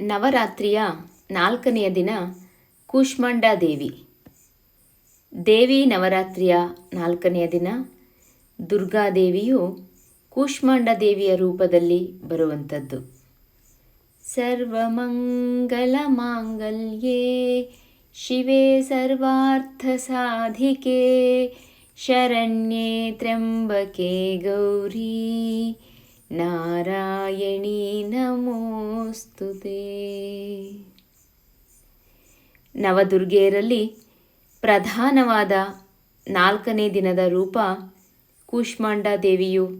ನವರಾತ್ರಿಯ ನಾಲ್ಕನೆಯ ದಿನ ಕೂಷ್ಮಾಂಡ ದೇವಿ. ದೇವಿ ನವರಾತ್ರಿಯ ನಾಲ್ಕನೆಯ ದಿನ ದುರ್ಗಾದೇವಿಯು ಕೂಷ್ಮಾಂಡ ದೇವಿಯ ರೂಪದಲ್ಲಿ ಬರುವಂಥದ್ದು. ಸರ್ವಮಂಗಲ ಮಾಂಗಲ್ಯೇ ಶಿವೆ ಸರ್ವಾರ್ಥ ಸಾಧಿಕೆ, ಶರಣ್ಯೇ ತ್ರ್ಯಂಬಕೆ ಗೌರಿ. ನಾರಾಯಣಿ ನಮೋಸ್ತುತೆ ನವದುರ್ಗೆಯರಲ್ಲಿ ಪ್ರಧಾನವಾದ ನಾಲ್ಕನೇ ದಿನದ ರೂಪ ಕೂಷ್ಮಾಂಡ ದೇವಿಯು.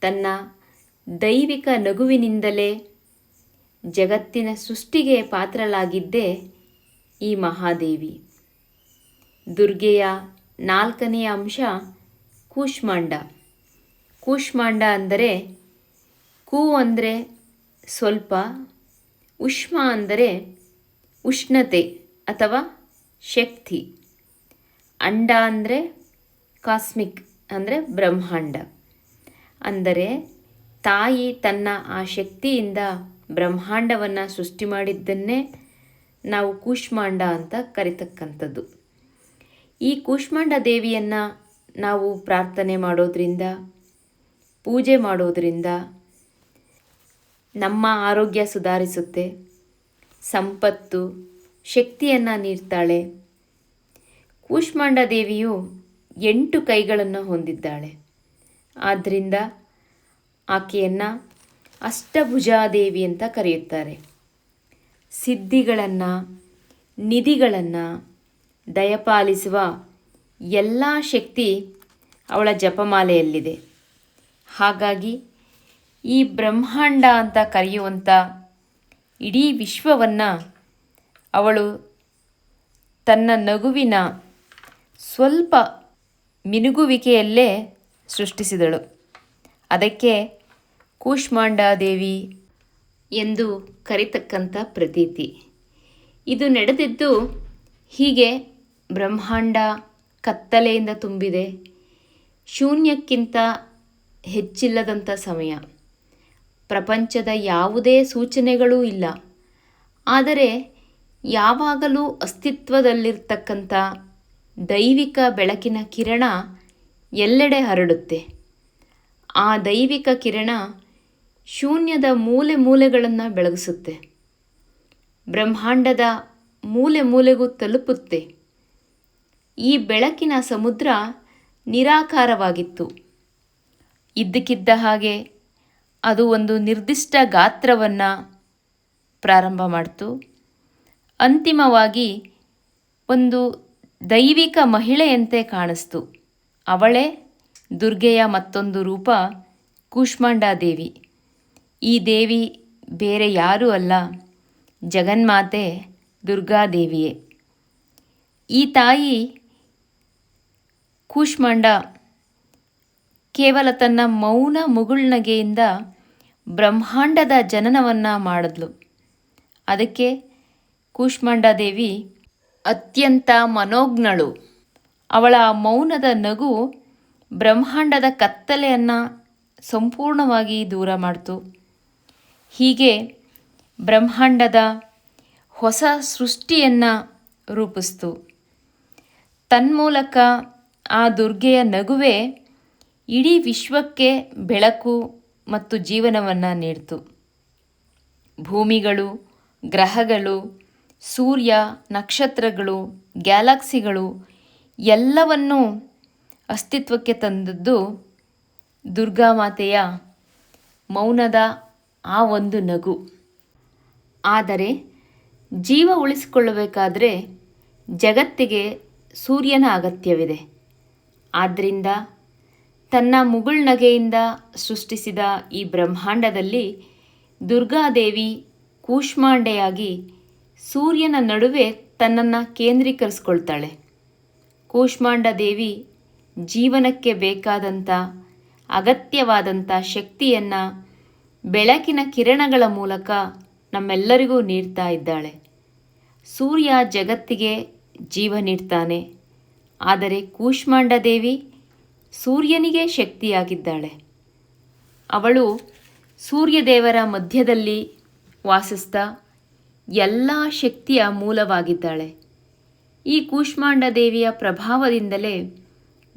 ತನ್ನ ದೈವಿಕ ನಗುವಿನಿಂದಲೇ ಜಗತ್ತಿನ ಸೃಷ್ಟಿಗೆ ಪಾತ್ರಳಾಗಿದ್ದೇ ಈ ಮಹಾದೇವಿ. ದುರ್ಗೆಯ ನಾಲ್ಕನೆಯ ಅಂಶ ಕೂಷ್ಮಾಂಡ. ಕೂಷ್ಮಾಂಡ ಅಂದರೆ ಕೂ ಅಂದರೆ ಸ್ವಲ್ಪ, ಉಷ್ಮ ಅಂದರೆ ಉಷ್ಣತೆ ಅಥವಾ ಶಕ್ತಿ. ಅಂಡ ಅಂದರೆ ಕಾಸ್ಮಿಕ್ ಅಂದರೆ ಬ್ರಹ್ಮಾಂಡ. ಅಂದರೆ ತಾಯಿ ತನ್ನ ಆ ಶಕ್ತಿಯಿಂದ ಬ್ರಹ್ಮಾಂಡವನ್ನು ಸೃಷ್ಟಿ ಮಾಡಿದ್ದನ್ನೇ ನಾವು ಕೂಷ್ಮಾಂಡ ಅಂತ ಕರಿತಕ್ಕಂಥದ್ದು. ಈ ಕೂಷ್ಮಾಂಡ ದೇವಿಯನ್ನು ನಾವು ಪ್ರಾರ್ಥನೆ ಮಾಡೋದ್ರಿಂದ ಪೂಜೆ ಮಾಡುವುದರಿಂದ ನಮ್ಮ ಆರೋಗ್ಯ ಸುಧಾರಿಸುತ್ತೆ. ಸಂಪತ್ತು, ಶಕ್ತಿಯನ್ನು ನೀಡ್ತಾಳೆ. ಕೂಷ್ಮಾಂಡ ದೇವಿಯು ಎಂಟು ಕೈಗಳನ್ನು ಹೊಂದಿದ್ದಾಳೆ. ಆದ್ದರಿಂದ ಆಕೆಯನ್ನು ಅಷ್ಟಭುಜಾದೇವಿ ಅಂತ ಕರೆಯುತ್ತಾರೆ. ಸಿದ್ಧಿಗಳನ್ನು, ನಿಧಿಗಳನ್ನು ದಯಪಾಲಿಸುವ ಎಲ್ಲ ಶಕ್ತಿ ಅವಳ ಜಪಮಾಲೆಯಲ್ಲಿದೆ. ಹಾಗಾಗಿ ಈ ಬ್ರಹ್ಮಾಂಡ ಅಂತ ಕರೆಯುವಂಥ ಇಡೀ ವಿಶ್ವವನ್ನು ಅವಳು ತನ್ನ ನಗುವಿನ ಸ್ವಲ್ಪ ಮಿನುಗುವಿಕೆಯಲ್ಲೇ ಸೃಷ್ಟಿಸಿದಳು. ಅದಕ್ಕೆ ಕೂಷ್ಮಾಂಡಾದೇವಿ ಎಂದು ಕರಿತಕ್ಕಂಥ ಪ್ರತೀತಿ. ಇದು ನಡೆದಿದ್ದು ಹೀಗೆ ಬ್ರಹ್ಮಾಂಡ ಕತ್ತಲೆಯಿಂದ ತುಂಬಿದೆ. ಶೂನ್ಯಕ್ಕಿಂತ ಹೆಚ್ಚಿಲ್ಲದಂಥ ಸಮಯ. ಪ್ರಪಂಚದ ಯಾವುದೇ ಸೂಚನೆಗಳೂ ಇಲ್ಲ. ಆದರೆ ಯಾವಾಗಲೂ ಅಸ್ತಿತ್ವದಲ್ಲಿರ್ತಕ್ಕಂಥ ದೈವಿಕ ಬೆಳಕಿನ ಕಿರಣ ಎಲ್ಲೆಡೆ ಹರಡುತ್ತೆ. ಆ ದೈವಿಕ ಕಿರಣ ಶೂನ್ಯದ ಮೂಲೆ ಮೂಲೆಗಳನ್ನು ಬೆಳಗಿಸುತ್ತೆ. ಬ್ರಹ್ಮಾಂಡದ ಮೂಲೆ ಮೂಲೆಗೂ ತಲುಪುತ್ತೆ. ಈ ಬೆಳಕಿನ ಸಮುದ್ರ ನಿರಾಕಾರವಾಗಿತ್ತು. ಇದ್ದಕ್ಕಿದ್ದ ಹಾಗೆ ಅದು ಒಂದು ನಿರ್ದಿಷ್ಟ ಗಾತ್ರವನ್ನು ಪ್ರಾರಂಭ ಮಾಡಿತು. ಅಂತಿಮವಾಗಿ ಒಂದು ದೈವಿಕ ಮಹಿಳೆಯಂತೆ ಕಾಣಿಸ್ತು. ಅವಳೇ ದುರ್ಗೆಯ ಮತ್ತೊಂದು ರೂಪ, ಕೂಷ್ಮಾಂಡ ದೇವಿ. ಈ ದೇವಿ ಬೇರೆ ಯಾರೂ ಅಲ್ಲ, ಜಗನ್ಮಾತೆ ದುರ್ಗಾದೇವಿಯೇ ಈ ತಾಯಿ ಕೂಷ್ಮಾಂಡ ಕೇವಲ ತನ್ನ ಮೌನ ಮುಗುಳ್ನಗೆಯಿಂದ ಬ್ರಹ್ಮಾಂಡದ ಜನನವನ್ನು ಮಾಡಿದ್ಲು. ಅದಕ್ಕೆ ಕೂಷ್ಮಾಂಡ ದೇವಿ ಅತ್ಯಂತ ಮನೋಜ್ಞಳು. ಅವಳ ಮೌನದ ನಗು ಬ್ರಹ್ಮಾಂಡದ ಕತ್ತಲೆಯನ್ನು ಸಂಪೂರ್ಣವಾಗಿ ದೂರ ಮಾಡಿತು. ಹೀಗೆ ಬ್ರಹ್ಮಾಂಡದ ಹೊಸ ಸೃಷ್ಟಿಯನ್ನು ರೂಪಿಸ್ತು. ತನ್ಮೂಲಕ ಆ ದುರ್ಗೆಯ ನಗುವೆ ಇಡೀ ವಿಶ್ವಕ್ಕೆ ಬೆಳಕು ಮತ್ತು ಜೀವನವನ್ನು ನೀಡಿತು. ಭೂಮಿಗಳು, ಗ್ರಹಗಳು, ಸೂರ್ಯ, ನಕ್ಷತ್ರಗಳು, ಗ್ಯಾಲಕ್ಸಿಗಳು ಎಲ್ಲವನ್ನೂ ಅಸ್ತಿತ್ವಕ್ಕೆ ತಂದದ್ದು ದುರ್ಗಾಮಾತೆಯ ಮೌನದ ಆ ಒಂದು ನಗು. ಆದರೆ ಜೀವ ಉಳಿಸಿಕೊಳ್ಳಬೇಕಾದರೆ ಜಗತ್ತಿಗೆ ಸೂರ್ಯನ ಅಗತ್ಯವಿದೆ. ಆದ್ದರಿಂದ ತನ್ನ ಮುಗುಳ್ನಗೆಯಿಂದ ಸೃಷ್ಟಿಸಿದ ಈ ಬ್ರಹ್ಮಾಂಡದಲ್ಲಿ ದುರ್ಗಾದೇವಿ ಕೂಷ್ಮಾಂಡೆಯಾಗಿ ಸೂರ್ಯನ ನಡುವೆ ತನ್ನನ್ನು ಕೇಂದ್ರೀಕರಿಸ್ಕೊಳ್ತಾಳೆ. ಕೂಷ್ಮಾಂಡ ದೇವಿ ಜೀವನಕ್ಕೆ ಬೇಕಾದಂಥ ಅಗತ್ಯವಾದಂಥ ಶಕ್ತಿಯನ್ನು ಬೆಳಕಿನ ಕಿರಣಗಳ ಮೂಲಕ ನಮ್ಮೆಲ್ಲರಿಗೂ ನೀಡ್ತಾ ಇದ್ದಾಳೆ. ಸೂರ್ಯ ಜಗತ್ತಿಗೆ ಜೀವ ನೀಡ್ತಾನೆ. ಆದರೆ ಕೂಷ್ಮಾಂಡ ದೇವಿ ಸೂರ್ಯನಿಗೆ ಶಕ್ತಿಯಾಗಿದ್ದಾಳೆ. ಅವಳು ಸೂರ್ಯದೇವರ ಮಧ್ಯದಲ್ಲಿ ವಾಸಿಸ್ತಾ ಎಲ್ಲ ಶಕ್ತಿಯ ಮೂಲವಾಗಿದ್ದಾಳೆ. ಈ ಕೂಷ್ಮಾಂಡ ದೇವಿಯ ಪ್ರಭಾವದಿಂದಲೇ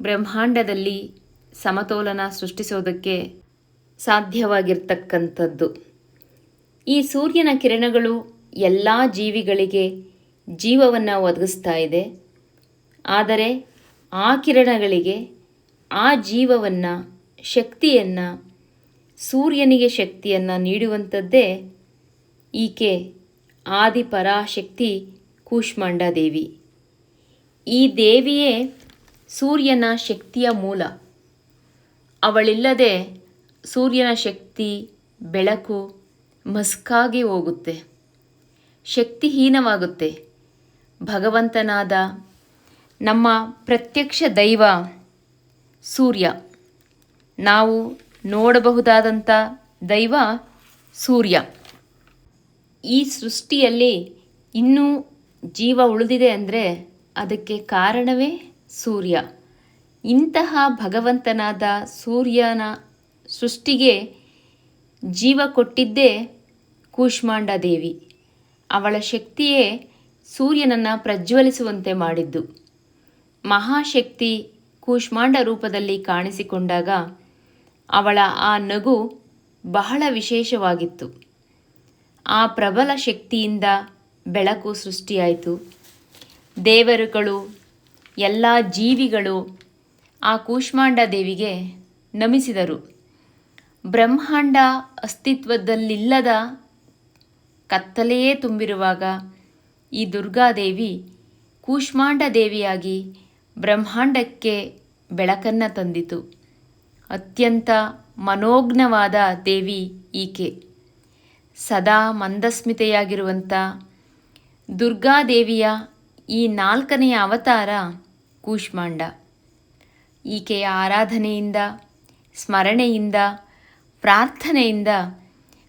ಬ್ರಹ್ಮಾಂಡದಲ್ಲಿ ಸಮತೋಲನ ಸೃಷ್ಟಿಸೋದಕ್ಕೆ ಸಾಧ್ಯವಾಗಿರ್ತಕ್ಕಂಥದ್ದು. ಈ ಸೂರ್ಯನ ಕಿರಣಗಳು ಎಲ್ಲ ಜೀವಿಗಳಿಗೆ ಜೀವವನ್ನು ಒದಗಿಸ್ತಾ ಇದೆ. ಆದರೆ ಆ ಕಿರಣಗಳಿಗೆ ಆ ಜೀವವನ್ನು, ಶಕ್ತಿಯನ್ನು, ಸೂರ್ಯನಿಗೆ ಶಕ್ತಿಯನ್ನು ನೀಡುವಂಥದ್ದೇ ಈಕೆ ಆದಿಪರಾಶಕ್ತಿ ಕೂಷ್ಮಾಂಡ ದೇವಿ ಈ ದೇವಿಯೇ ಸೂರ್ಯನ ಶಕ್ತಿಯ ಮೂಲ. ಅವಳಿಲ್ಲದೆ ಸೂರ್ಯನ ಶಕ್ತಿ ಬೆಳಕು ಮಸ್ಕಾಗಿ ಹೋಗುತ್ತೆ. ಶಕ್ತಿಹೀನವಾಗುತ್ತೆ. ಭಗವಂತನಾದ ನಮ್ಮ ಪ್ರತ್ಯಕ್ಷ ದೈವ ಸೂರ್ಯ. ನಾವು ನೋಡಬಹುದಾದಂಥ ದೈವ ಸೂರ್ಯ. ಈ ಸೃಷ್ಟಿಯಲ್ಲಿ ಇನ್ನೂ ಜೀವ ಉಳಿದಿದೆ ಅಂದರೆ ಅದಕ್ಕೆ ಕಾರಣವೇ ಸೂರ್ಯ. ಇಂತಹ ಭಗವಂತನಾದ ಸೂರ್ಯನ ಸೃಷ್ಟಿಗೆ ಜೀವ ಕೊಟ್ಟಿದ್ದೇ ಕೂಷ್ಮಾಂಡ ದೇವಿ. ಅವಳ ಶಕ್ತಿಯೇ ಸೂರ್ಯನನ್ನು ಪ್ರಜ್ವಲಿಸುವಂತೆ ಮಾಡಿದ್ದು. ಮಹಾಶಕ್ತಿ ಕೂಷ್ಮಾಂಡ ರೂಪದಲ್ಲಿ ಕಾಣಿಸಿಕೊಂಡಾಗ ಅವಳ ಆ ನಗು ಬಹಳ ವಿಶೇಷವಾಗಿತ್ತು. ಆ ಪ್ರಬಲ ಶಕ್ತಿಯಿಂದ ಬೆಳಕು ಸೃಷ್ಟಿಯಾಯಿತು. ದೇವರುಗಳು, ಎಲ್ಲ ಜೀವಿಗಳು ಆ ಕೂಷ್ಮಾಂಡ ದೇವಿಗೆ ನಮಿಸಿದರು. ಬ್ರಹ್ಮಾಂಡ ಅಸ್ತಿತ್ವದಲ್ಲಿಲ್ಲದ ಕತ್ತಲೆಯೇ ತುಂಬಿರುವಾಗ ಈ ದುರ್ಗಾದೇವಿ ಕೂಷ್ಮಾಂಡ ದೇವಿಯಾಗಿ ಬ್ರಹ್ಮಾಂಡಕ್ಕೆ ಬೆಳಕನ್ನು ತಂದಿತು. ಅತ್ಯಂತ ಮನೋಜ್ಞವಾದ ದೇವಿ ಈಕೆ. ಸದಾ ಮಂದಸ್ಮಿತೆಯಾಗಿರುವಂಥ ದುರ್ಗಾದೇವಿಯ ಈ ನಾಲ್ಕನೆಯ ಅವತಾರ ಕೂಷ್ಮಾಂಡ. ಈಕೆಯ ಆರಾಧನೆಯಿಂದ, ಸ್ಮರಣೆಯಿಂದ, ಪ್ರಾರ್ಥನೆಯಿಂದ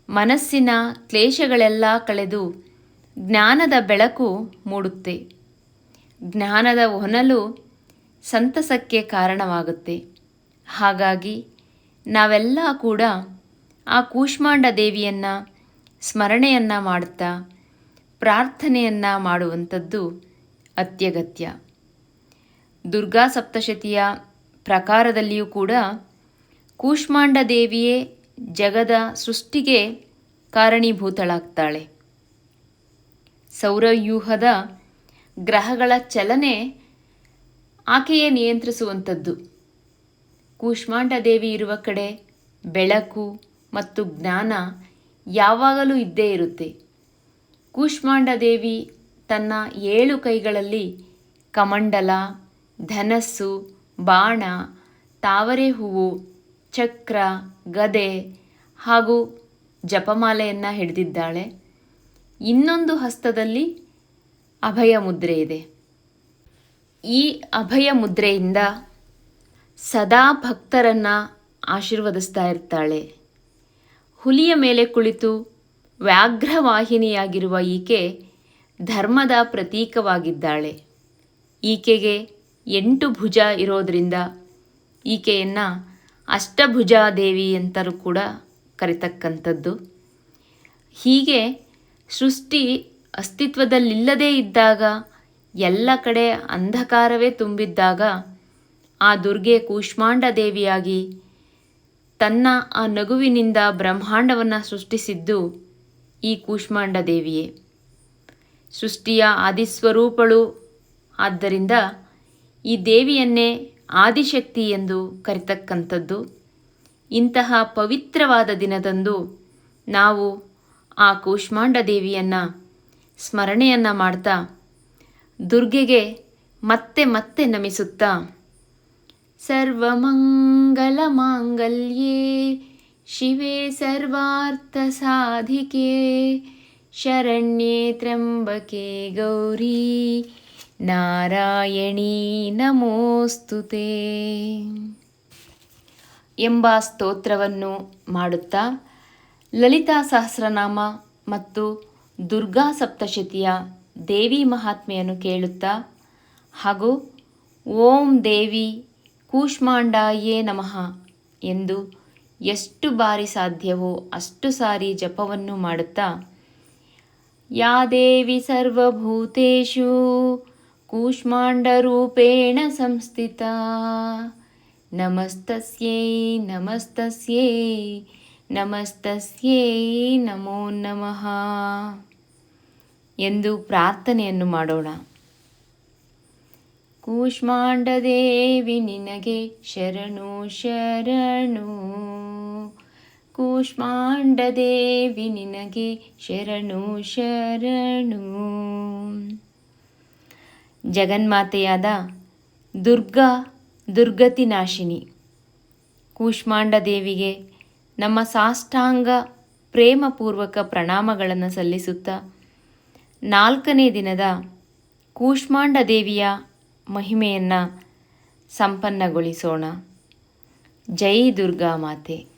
ಮನಸ್ಸಿನ ಕ್ಲೇಶಗಳೆಲ್ಲ ಕಳೆದು ಜ್ಞಾನದ ಬೆಳಕು ಮೂಡುತ್ತೆ. ಜ್ಞಾನದ ಹೊನಲು ಸಂತಸಕ್ಕೆ ಕಾರಣವಾಗುತ್ತೆ. ಹಾಗಾಗಿ ನಾವೆಲ್ಲ ಕೂಡ ಆ ಕೂಷ್ಮಾಂಡ ದೇವಿಯನ್ನು ಸ್ಮರಣೆಯನ್ನು ಮಾಡುತ್ತಾ ಪ್ರಾರ್ಥನೆಯನ್ನು ಮಾಡುವಂಥದ್ದು ಅತ್ಯಗತ್ಯ. ದುರ್ಗಾ ಸಪ್ತಶತಿಯ ಪ್ರಕಾರದಲ್ಲಿಯೂ ಕೂಡ ಕೂಷ್ಮಾಂಡ ದೇವಿಯೇ ಜಗದ ಸೃಷ್ಟಿಗೆ ಕಾರಣೀಭೂತಳಾಗ್ತಾಳೆ. ಸೌರವ್ಯೂಹದ ಗ್ರಹಗಳ ಚಲನೆ ಆಕೆಯೇ ನಿಯಂತ್ರಿಸುವಂಥದ್ದು. ಕೂಷ್ಮಾಂಡ ದೇವಿ ಇರುವ ಕಡೆ ಬೆಳಕು ಮತ್ತು ಜ್ಞಾನ ಯಾವಾಗಲೂ ಇದ್ದೇ ಇರುತ್ತೆ. ಕೂಷ್ಮಾಂಡ ದೇವಿ ತನ್ನ ಏಳು ಕೈಗಳಲ್ಲಿ ಕಮಂಡಲ, ಧನಸ್ಸು, ಬಾಣ, ತಾವರೆ ಹೂವು, ಚಕ್ರ, ಗದೆ ಹಾಗೂ ಜಪಮಾಲೆಯನ್ನು ಹಿಡಿದಿದ್ದಾಳೆ. ಇನ್ನೊಂದು ಹಸ್ತದಲ್ಲಿ ಅಭಯ ಮುದ್ರೆ ಇದೆ. ಈ ಅಭಯ ಮುದ್ರೆಯಿಂದ ಸದಾ ಭಕ್ತರನ್ನು ಆಶೀರ್ವದಿಸ್ತಾ ಇರ್ತಾಳೆ. ಹುಲಿಯ ಮೇಲೆ ಕುಳಿತು ವ್ಯಾಘ್ರವಾಹಿನಿಯಾಗಿರುವ ಈಕೆ ಧರ್ಮದ ಪ್ರತೀಕವಾಗಿದ್ದಾಳೆ. ಈಕೆಗೆ ಎಂಟು ಭುಜ ಇರೋದರಿಂದ ಈಕೆಯನ್ನು ಅಷ್ಟಭುಜಾದೇವಿ ಅಂತಲೂ ಕೂಡ ಕರಿತಕ್ಕಂಥದ್ದು. ಹೀಗೆ ಸೃಷ್ಟಿ ಅಸ್ತಿತ್ವದಲ್ಲಿಲ್ಲದೇ ಇದ್ದಾಗ ಎಲ್ಲ ಕಡೆ ಅಂಧಕಾರವೇ ತುಂಬಿದ್ದಾಗ ಆ ದುರ್ಗೆ ಕೂಷ್ಮಾಂಡ ದೇವಿಯಾಗಿ ತನ್ನ ಆ ನಗುವಿನಿಂದ ಬ್ರಹ್ಮಾಂಡವನ್ನು ಸೃಷ್ಟಿಸಿದ್ದು ಈ ಕೂಷ್ಮಾಂಡ ದೇವಿಯೇ. ಸೃಷ್ಟಿಯ ಆದಿಸ್ವರೂಪಳು. ಆದ್ದರಿಂದ ಈ ದೇವಿಯನ್ನೇ ಆದಿಶಕ್ತಿ ಎಂದು ಕರಿತಕ್ಕಂಥದ್ದು. ಇಂತಹ ಪವಿತ್ರವಾದ ದಿನದಂದು ನಾವು ಆ ಕೂಷ್ಮಾಂಡ ದೇವಿಯನ್ನು ಸ್ಮರಣೆಯನ್ನು ಮಾಡ್ತಾ ದುರ್ಗೆಗೆ ಮತ್ತೆ ಮತ್ತೆ ನಮಿಸುತ್ತಾ? ಸರ್ವಮಂಗಲ ಮಾಂಗಲ್ಯೇ ಶಿವೆ ಸರ್ವಾರ್ಥ ಸಾಧಿಕೆ ಶರಣ್ಯೇ ತ್ರ್ಯಂಬಕೆ ಗೌರಿ, ನಾರಾಯಣೀ ನಮೋಸ್ತುತೆ. ಎಂಬ ಸ್ತೋತ್ರವನ್ನು ಮಾಡುತ್ತಾ ಲಲಿತಾ ಸಹಸ್ರನಾಮ ಮತ್ತು ದುರ್ಗಾ ಸಪ್ತಶತಿಯ ದೇವಿ ಮಹಾತ್ಮೆಯನ್ನು ಕೇಳುತ್ತಾ, ಹಾಗೂ ಓಂ ದೇವಿ ಕೂಷ್ಮಾಂಡಾಯೇ ನಮಃ ಎಂದು ಎಷ್ಟು ಬಾರಿ ಸಾಧ್ಯವೋ ಅಷ್ಟು ಸಾರಿ ಜಪವನ್ನು ಮಾಡುತ್ತಾ, ಯಾ ದೇವಿ ಸರ್ವಭೂತೇಶು ಕೂಷ್ಮಾಂಡರೂಪೇಣ ಸಂಸ್ಥಿತ, ನಮಸ್ತಸ್ಯೈ ನಮಸ್ತಸ್ಯೈ ನಮಸ್ತಸ್ಯೈ, ನಮೋ ನಮಃ ಎಂದು ಪ್ರಾರ್ಥನೆಯನ್ನು ಮಾಡೋಣ. ಕೂಷ್ಮಾಂಡ ದೇವಿ ನಿನಗೆ ಶರಣು ಶರಣು. ಕೂಷ್ಮಾಂಡ ದೇವಿ ನಿನಗೆ ಶರಣು ಶರಣು. ಜಗನ್ಮಾತೆಯಾದ ದುರ್ಗಾ ದುರ್ಗತಿ ನಾಶಿನಿ ಕೂಷ್ಮಾಂಡ ದೇವಿಗೆ ನಮ್ಮ ಸಾಷ್ಟಾಂಗ ಪ್ರೇಮಪೂರ್ವಕ ಪ್ರಣಾಮಗಳನ್ನು ಸಲ್ಲಿಸುತ್ತಾ ನಾಲ್ಕನೇ ದಿನದ ಕೂಷ್ಮಾಂಡ ದೇವಿಯ ಮಹಿಮೆಯನ್ನು ಸಂಪನ್ನಗೊಳಿಸೋಣ. ಜೈ ದುರ್ಗಾ ಮಾತೆ.